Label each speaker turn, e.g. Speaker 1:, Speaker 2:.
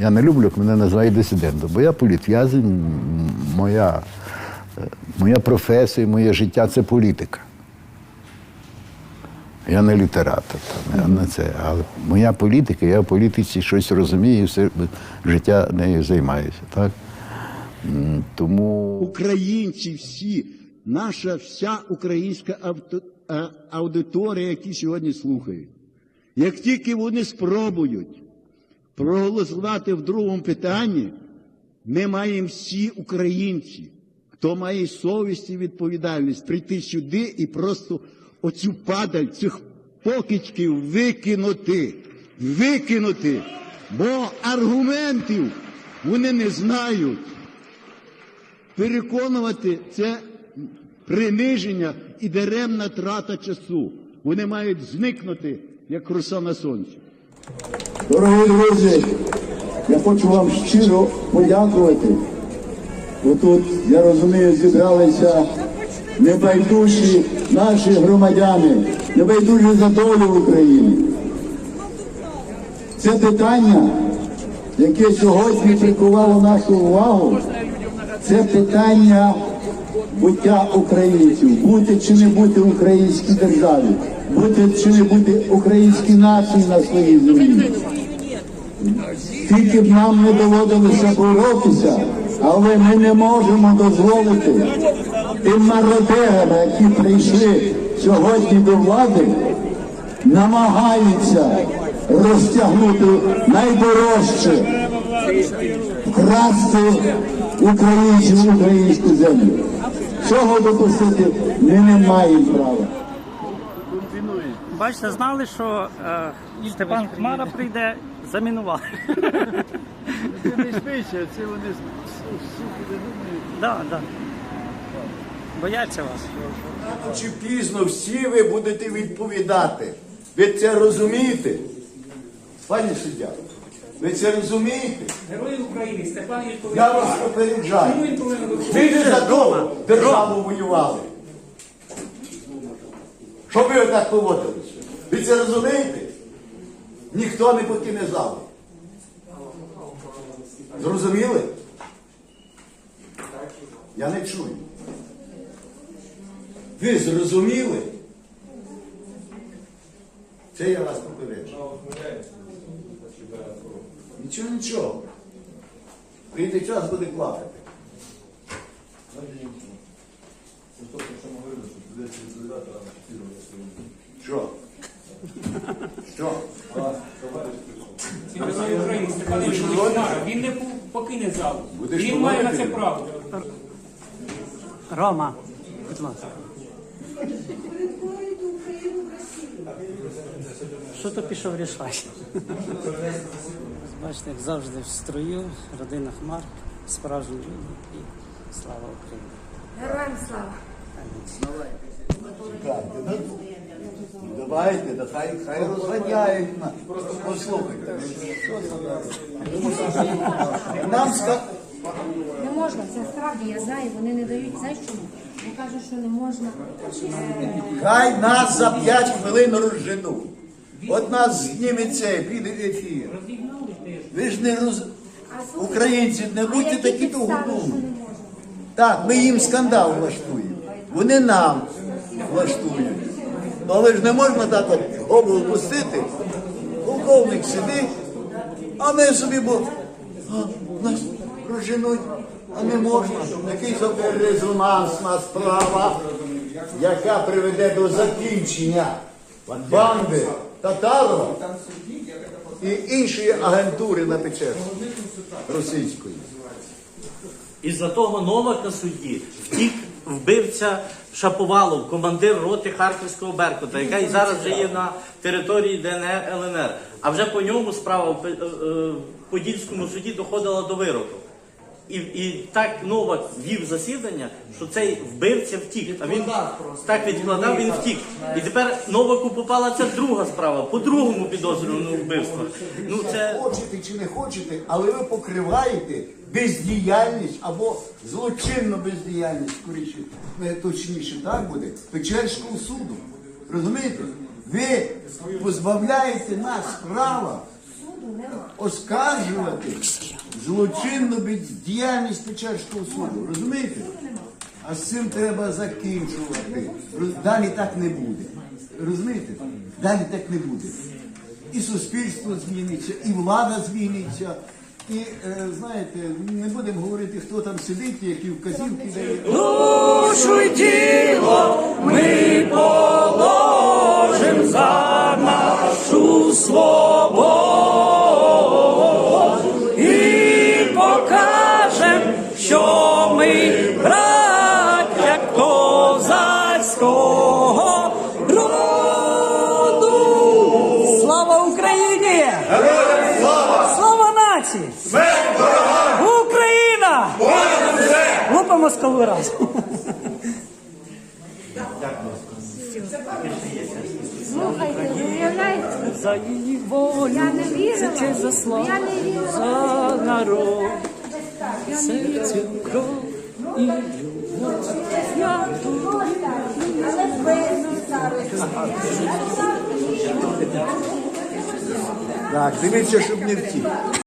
Speaker 1: Я не люблю, як мене називають дисидентом, бо я політв'язень, моя, е, моя професія, моє життя це політика. Я не літератор, там, я не це. Але моя політика, я в політиці щось розумію все життя нею займаюся. Так? Тому
Speaker 2: українці всі, наша вся українська авто- а- аудиторія, які сьогодні слухають. Як тільки вони спробують проголосувати в другому питанні, ми маємо всі українці, хто має совість і відповідальність, прийти сюди і просто оцю падаль цих покидьків викинути, викинути, бо аргументів вони не знають переконувати це приниження і даремна трата часу. Вони мають зникнути, як роса на сонці.
Speaker 3: Дорогі друзі, я хочу вам щиро подякувати. Бо тут, я розумію, зібралися небайдужі наші громадяни, небайдужі за долю України. Це питання, яке сьогодні прикувало нашу увагу, це питання буття українців, бути чи не бути в українській державі, бути чи не бути українській нації на своїй землі. Тільки б нам не доводилося боротися, але ми не можемо дозволити тим мародерам, які прийшли сьогодні до влади, намагаються розтягнути найдорожче, вкрасти українців українську землю. Цього допустити ми не маємо права.
Speaker 4: Бачите, знали, що е, Степан Хмара прийде, замінували.
Speaker 5: Це не швидше, це вони суки не думають.
Speaker 4: Да, да. Бояться вас.
Speaker 6: чи пізно всі ви будете відповідати. Ви це розумієте? Пані суддя, ви це розумієте?
Speaker 7: Герої України Степан Ількович.
Speaker 6: Я вас попереджаю.
Speaker 7: Чому він повинен?
Speaker 6: Ви не за державу воювали. Що ви отак поводилися? Ви це розумієте? Ніхто не покине залу. Зрозуміли? Я не чую. Ви зрозуміли? Це я вас попереджу. Нічого, нічого. Прийде час, буде плакати. Що? Що?
Speaker 7: Він Степан Ількович Хмара. Він не покине залу.
Speaker 6: Будеш
Speaker 7: Він має на це право.
Speaker 4: Рома, будь ласка. Що то пішов рішати? Бачите, як завжди в строю, родина Хмар, справжні люди і слава Україні.
Speaker 8: Героям слава!
Speaker 6: Чекайте, ну, Давайте, да хай, хай розганяють нас. Просто послухайте. Нам ска...
Speaker 8: Не можна, це справді, я знаю, вони не дають, знаєш чому? Вони кажуть, що не можна. Е,
Speaker 6: Хай нас за 5 хвилин розженуть. От нас зніметься піде в ефір. Ви ж не роз...
Speaker 8: а слухай,
Speaker 6: Українці, не
Speaker 8: а
Speaker 6: будьте
Speaker 8: які
Speaker 6: такі
Speaker 8: підстави, що
Speaker 6: тугодумні.
Speaker 8: можна?
Speaker 6: Так, ми їм скандал влаштуємо. Вони нам влаштують. Але ж не можна так от голову пустити. Полковник сидить, а ми собі бо а, нас проженуть, а не можна. Такий собі резонансна справа, яка приведе до закінчення банди Татарова і іншої агентури на Печерську російської.
Speaker 9: Із-за того Новака судді втік вбивця Шаповалов, командир роти Харківського Беркута, яка і зараз вже є на території ДНР ЛНР. А вже по ньому справа в е, е, Подільському суді доходила до вироку. І, і так Новак вів засідання, що цей вбивця втік. А він так відкладав, він втік. І тепер Новаку попала ця друга справа, по другому підозрюваному вбивству. Ну це
Speaker 6: Хочете чи не хочете, але ви покриваєте бездіяльність або злочинну бездіяльність, скоріше, точніше так буде, Печерського суду. Розумієте? Ви позбавляєте нас права оскаржувати злочинну бездіяльність Печерського суду. Розумієте? А з цим треба закінчувати. Далі так не буде. Розумієте? Далі так не буде. І суспільство зміниться, і влада зміниться. І е, знаєте, не будемо говорити, хто там сидить, які вказівки дає.
Speaker 10: душу й тіло ми положим за нашу свободу Україні! Слава Слава нації! Смерть ворогам! Україна! Лупимо скалу раз.
Speaker 8: Слухайте, уявляєте?
Speaker 10: За її волю,
Speaker 8: Я не вірила.
Speaker 10: за честь, за славу,
Speaker 8: Я не вірила.
Speaker 10: за народ, серцем кров і любов. Я тут
Speaker 8: Але ви старості.
Speaker 6: Так, дивіться, щоб не втік.